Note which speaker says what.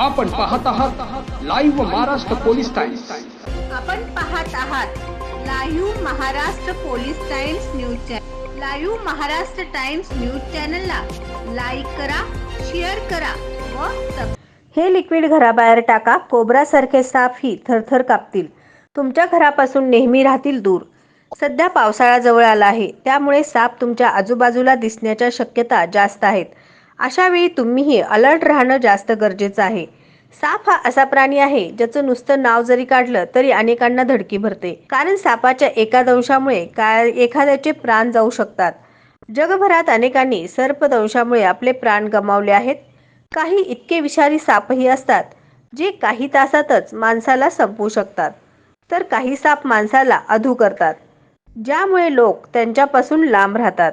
Speaker 1: आपण पाहत आहात लाईव्ह महाराष्ट्र पोलीस टाइम्स
Speaker 2: आपण पाहत आहात live Maharashtra police Times news channel live Maharashtra Times news चॅनलला लाईक करा शेअर करा व सब
Speaker 3: हे लिक्विड घराबाहेर टाका कोबरासारखे साप ही थरथर कापतील. तुमच्या घरापासून नेहमी राहतील दूर. सध्या पावसाळा जवळ आला आहे त्यामुळे साप तुमच्या आजूबाजूला दिसण्याच्या शक्यता जास्त आहेत. अशा वेळी तुम्हीही अलर्ट राहणं जास्त गरजेचं आहे. साप हा असा प्राणी आहे ज्याचं नुसतं नाव जरी काढलं तरी अनेकांना धडकी भरते. कारण सापाच्या एका दंशामुळे काय एखाद्याचे प्राण जाऊ शकतात. जगभरात अनेकांनी सर्पदंशामुळे आपले प्राण गमावले आहेत. काही इतके विषारी सापही असतात जे काही तासातच माणसाला संपवू शकतात. तर काही साप माणसाला अधू करतात ज्यामुळे लोक त्यांच्यापासून लांब राहतात.